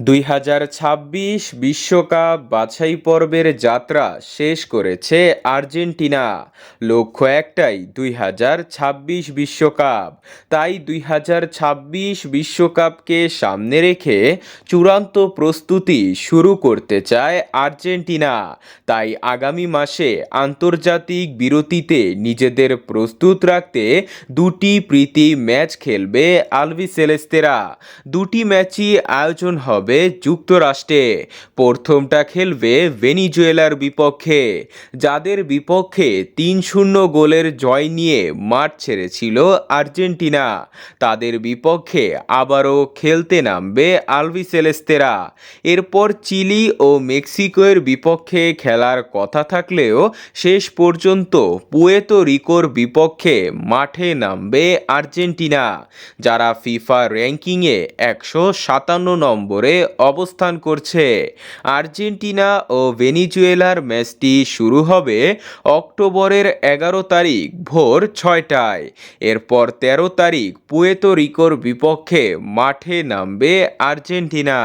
দুই হাজার ছাব্বিশ বিশ্বকাপ বাছাই পর্বের যাত্রা শেষ করেছে আর্জেন্টিনা। লক্ষ্য একটাই, দুই হাজার ছাব্বিশ বিশ্বকাপ। তাই দুই হাজার ছাব্বিশ বিশ্বকাপকে সামনে রেখে চূড়ান্ত প্রস্তুতি শুরু করতে চায় আর্জেন্টিনা। তাই আগামী মাসে আন্তর্জাতিক বিরতিতে নিজেদের প্রস্তুত রাখতে দুটি প্রীতি ম্যাচ খেলবে আলভি সেলেস্তেরা দুটি ম্যাচই আয়োজন হবে যুক্তরাষ্ট্রে। প্রথমটা খেলবে ভেনিজুয়েলার বিপক্ষে, যাদের বিপক্ষে তিন শূন্য গোলের জয় নিয়ে মাঠ ছেড়েছিল আর্জেন্টিনা। তাদের বিপক্ষে আবারও খেলতে নামবে আলভি সেলেস্তেরা এরপর চিলি ও মেক্সিকোয়ের বিপক্ষে খেলার কথা থাকলেও শেষ পর্যন্ত পুয়েতো রিকোর বিপক্ষে মাঠে নামবে আর্জেন্টিনা, যারা ফিফা র্যাঙ্কিংয়ে একশো সাতান্ন নম্বরে অবস্থান করছে। আর্জেন্টিনা ও ভেনিজুয়েলার ম্যাচটি শুরু হবে অক্টোবরের এগারো তারিখ ভোর ছয়টায়। এরপর তেরো তারিখ পুয়েতো রিকোর বিপক্ষে মাঠে নামবে আর্জেন্টিনা।